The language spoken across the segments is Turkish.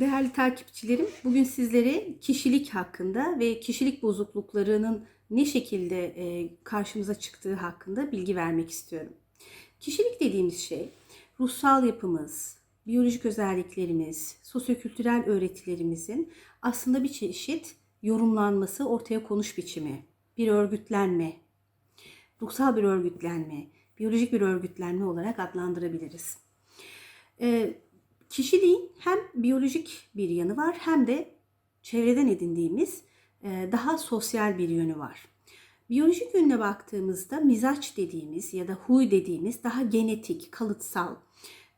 Değerli takipçilerim, bugün sizlere kişilik hakkında ve kişilik bozukluklarının ne şekilde e, karşımıza çıktığı hakkında bilgi vermek istiyorum. Kişilik dediğimiz şey ruhsal yapımız, biyolojik özelliklerimiz, sosyokültürel öğretilerimizin aslında bir çeşit yorumlanması, ortaya konuş biçimi, bir örgütlenme, ruhsal bir örgütlenme, biyolojik bir örgütlenme olarak adlandırabiliriz. Ee, kişiliğin hem biyolojik bir yanı var hem de çevreden edindiğimiz e, daha sosyal bir yönü var. Biyolojik yönüne baktığımızda mizaç dediğimiz ya da huy dediğimiz daha genetik, kalıtsal,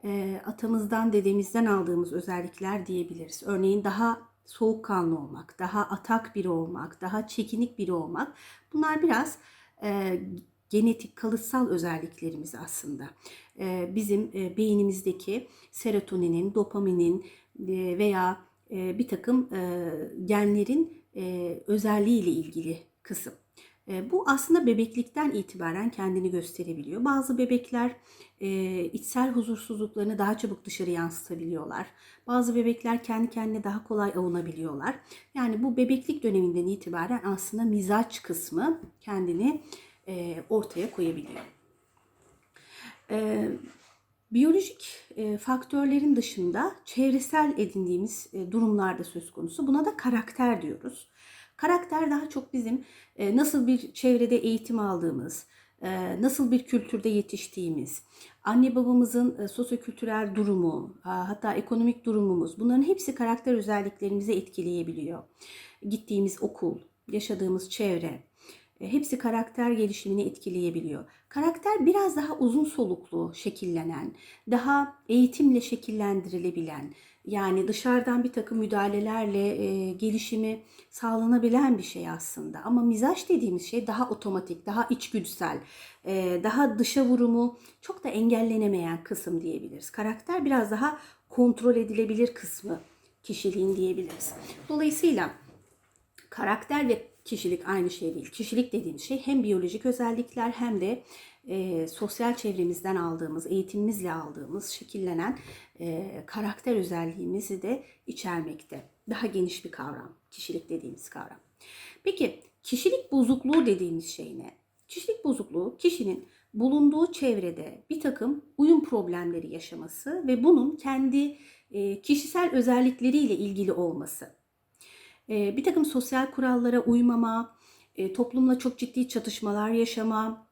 e, atamızdan, dedemizden aldığımız özellikler diyebiliriz. Örneğin daha soğukkanlı olmak, daha atak biri olmak, daha çekinik biri olmak. Bunlar biraz e, genetik, kalıtsal özelliklerimiz aslında. E, bizim e, beynimizdeki serotoninin, dopaminin e, veya e, bir takım genlerin özelliğiyle ilgili kısım. Bu aslında bebeklikten itibaren kendini gösterebiliyor. Bazı bebekler içsel huzursuzluklarını daha çabuk dışarı yansıtabiliyorlar. Bazı bebekler kendi kendine daha kolay avunabiliyorlar. Yani bu bebeklik döneminden itibaren aslında mizaç kısmı kendini e, ortaya koyabiliyor. E, Biyolojik e, faktörlerin dışında çevresel edindiğimiz e, durumlarda söz konusu. Buna da karakter diyoruz. Karakter daha çok bizim e, nasıl bir çevrede eğitim aldığımız, e, nasıl bir kültürde yetiştiğimiz, anne babamızın e, sosyokültürel durumu, ha- hatta ekonomik durumumuz bunların hepsi karakter özelliklerimizi etkileyebiliyor. Gittiğimiz okul, yaşadığımız çevre, hepsi karakter gelişimini etkileyebiliyor. Karakter biraz daha uzun soluklu şekillenen, daha eğitimle şekillendirilebilen, yani dışarıdan bir takım müdahalelerle e, gelişimi sağlanabilen bir şey aslında. Ama mizaç dediğimiz şey daha otomatik, daha içgüdüsel, e, daha dışa vurumu çok da engellenemeyen kısım diyebiliriz. Karakter biraz daha kontrol edilebilir kısmı kişiliğin diyebiliriz. Dolayısıyla karakter ve kişilik aynı şey değil. Kişilik dediğimiz şey hem biyolojik özellikler hem de e, sosyal çevremizden aldığımız, eğitimimizle aldığımız şekillenen e, karakter özelliğimizi de içermekte. Daha geniş bir kavram, kişilik dediğimiz kavram. Peki kişilik bozukluğu dediğimiz şey ne? Kişilik bozukluğu kişinin bulunduğu çevrede bir takım uyum problemleri yaşaması ve bunun kendi e, kişisel özellikleriyle ilgili olması. E, bir takım sosyal kurallara uymama, e, toplumla çok ciddi çatışmalar yaşama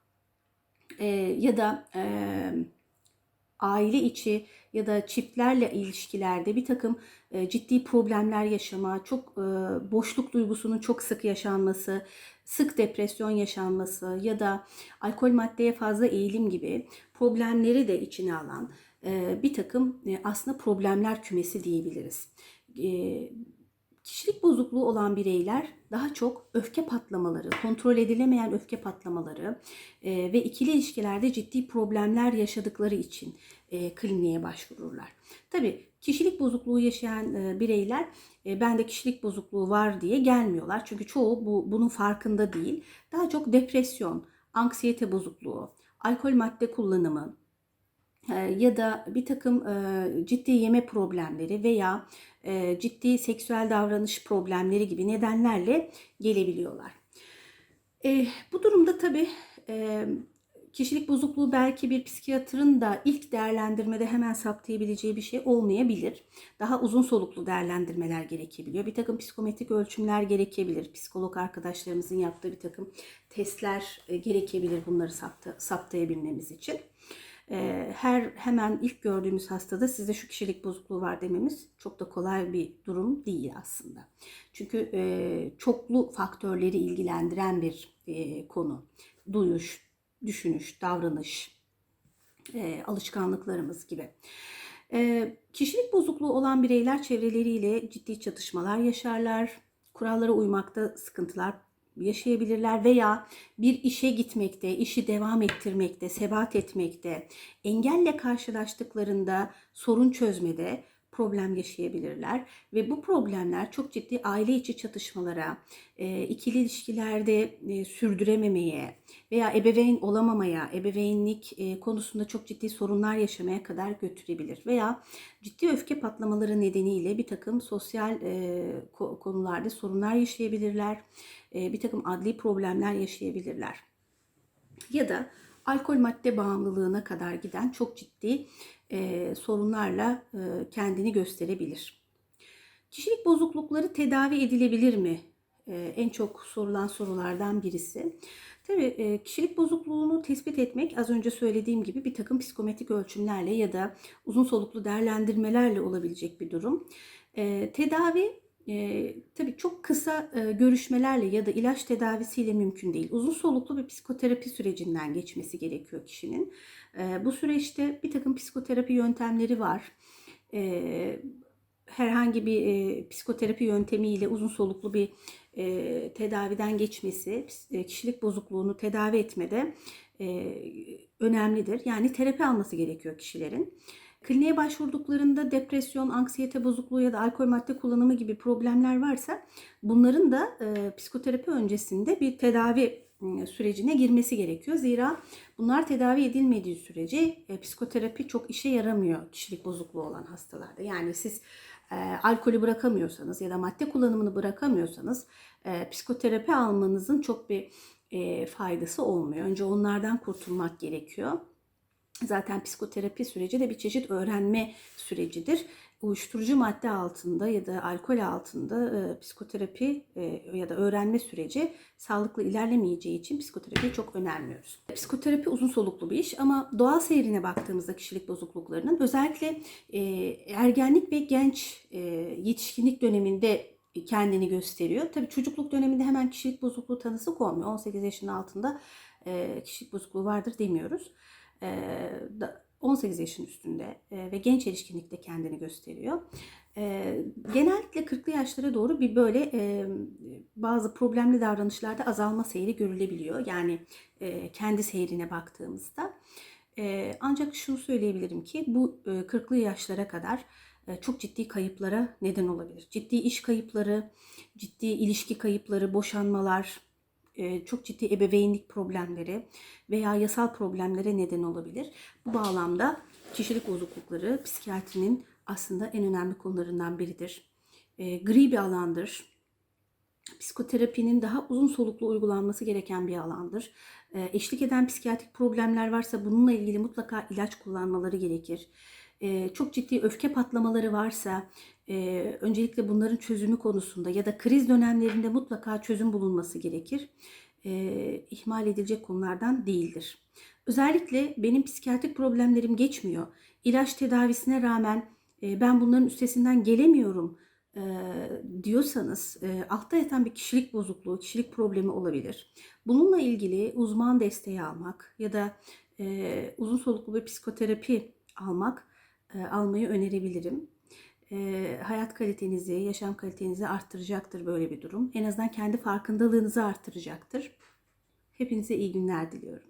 e, ya da e, aile içi ya da çiftlerle ilişkilerde bir takım e, ciddi problemler yaşama, çok e, boşluk duygusunun çok sık yaşanması, sık depresyon yaşanması ya da alkol maddeye fazla eğilim gibi problemleri de içine alan e, bir takım e, aslında problemler kümesi diyebiliriz. E, Kişilik bozukluğu olan bireyler daha çok öfke patlamaları, kontrol edilemeyen öfke patlamaları e, ve ikili ilişkilerde ciddi problemler yaşadıkları için e, kliniğe başvururlar. Tabii kişilik bozukluğu yaşayan e, bireyler e, bende kişilik bozukluğu var diye gelmiyorlar. Çünkü çoğu bu bunun farkında değil. Daha çok depresyon, anksiyete bozukluğu, alkol madde kullanımı, ya da bir takım ciddi yeme problemleri veya ciddi seksüel davranış problemleri gibi nedenlerle gelebiliyorlar. Bu durumda tabii kişilik bozukluğu belki bir psikiyatrın da ilk değerlendirmede hemen saptayabileceği bir şey olmayabilir. Daha uzun soluklu değerlendirmeler gerekebiliyor. Bir takım psikometrik ölçümler gerekebilir. Psikolog arkadaşlarımızın yaptığı bir takım testler gerekebilir bunları sapta, saptayabilmemiz için. E, her hemen ilk gördüğümüz hastada sizde şu kişilik bozukluğu var dememiz çok da kolay bir durum değil aslında. Çünkü e, çoklu faktörleri ilgilendiren bir e, konu. Duyuş, düşünüş, davranış, e, alışkanlıklarımız gibi. E, kişilik bozukluğu olan bireyler çevreleriyle ciddi çatışmalar yaşarlar. Kurallara uymakta sıkıntılar yaşayabilirler veya bir işe gitmekte, işi devam ettirmekte, sebat etmekte, engelle karşılaştıklarında sorun çözmede problem yaşayabilirler ve bu problemler çok ciddi aile içi çatışmalara, e, ikili ilişkilerde e, sürdürememeye veya ebeveyn olamamaya, ebeveynlik e, konusunda çok ciddi sorunlar yaşamaya kadar götürebilir veya ciddi öfke patlamaları nedeniyle bir takım sosyal ko- konularda sorunlar yaşayabilirler, bir takım adli problemler yaşayabilirler. Ya da alkol madde bağımlılığına kadar giden çok ciddi e, sorunlarla e, kendini gösterebilir. Kişilik bozuklukları tedavi edilebilir mi? E, en çok sorulan sorulardan birisi. Tabii e, kişilik bozukluğunu tespit etmek az önce söylediğim gibi bir takım psikometrik ölçümlerle ya da uzun soluklu değerlendirmelerle olabilecek bir durum. E, tedavi e, tabii çok kısa e, görüşmelerle ya da ilaç tedavisiyle mümkün değil. Uzun soluklu bir psikoterapi sürecinden geçmesi gerekiyor kişinin. E, bu süreçte bir takım psikoterapi yöntemleri var. E, herhangi bir e, psikoterapi yöntemiyle uzun soluklu bir e, tedaviden geçmesi, kişilik bozukluğunu tedavi etmede e, önemlidir. Yani terapi alması gerekiyor kişilerin. Kliniğe başvurduklarında depresyon, anksiyete bozukluğu ya da alkol madde kullanımı gibi problemler varsa bunların da e, psikoterapi öncesinde bir tedavi sürecine girmesi gerekiyor. Zira bunlar tedavi edilmediği sürece e, psikoterapi çok işe yaramıyor kişilik bozukluğu olan hastalarda. Yani siz e, alkolü bırakamıyorsanız ya da madde kullanımını bırakamıyorsanız e, psikoterapi almanızın çok bir e, faydası olmuyor. Önce onlardan kurtulmak gerekiyor. Zaten psikoterapi süreci de bir çeşit öğrenme sürecidir. Uyuşturucu madde altında ya da alkol altında e, psikoterapi e, ya da öğrenme süreci sağlıklı ilerlemeyeceği için psikoterapiyi çok önermiyoruz. Psikoterapi uzun soluklu bir iş ama doğal seyrine baktığımızda kişilik bozukluklarının özellikle e, ergenlik ve genç e, yetişkinlik döneminde kendini gösteriyor. Tabii çocukluk döneminde hemen kişilik bozukluğu tanısı konmuyor. 18 yaşın altında e, kişilik bozukluğu vardır demiyoruz. E, da- 18 yaşın üstünde e, ve genç erişkinlikte kendini gösteriyor. E, genellikle 40'lı yaşlara doğru bir böyle e, bazı problemli davranışlarda azalma seyri görülebiliyor. Yani e, kendi seyrine baktığımızda. E, ancak şunu söyleyebilirim ki bu e, 40'lı yaşlara kadar çok ciddi kayıplara neden olabilir. Ciddi iş kayıpları, ciddi ilişki kayıpları, boşanmalar, çok ciddi ebeveynlik problemleri veya yasal problemlere neden olabilir. Bu bağlamda kişilik bozuklukları psikiyatrinin aslında en önemli konularından biridir. E, Gri bir alandır. Psikoterapinin daha uzun soluklu uygulanması gereken bir alandır. E, Eşlik eden psikiyatrik problemler varsa bununla ilgili mutlaka ilaç kullanmaları gerekir. E, Çok ciddi öfke patlamaları varsa e, öncelikle bunların çözümü konusunda ya da kriz dönemlerinde mutlaka çözüm bulunması gerekir. E, ihmal edilecek konulardan değildir. Özellikle benim psikiyatrik problemlerim geçmiyor. İlaç tedavisine rağmen e, ben bunların üstesinden gelemiyorum e, diyorsanız e, altta yatan bir kişilik bozukluğu, kişilik problemi olabilir. Bununla ilgili uzman desteği almak ya da e, uzun soluklu bir psikoterapi almak e, almayı önerebilirim. E, hayat kalitenizi, yaşam kalitenizi arttıracaktır böyle bir durum. En azından kendi farkındalığınızı arttıracaktır. Hepinize iyi günler diliyorum.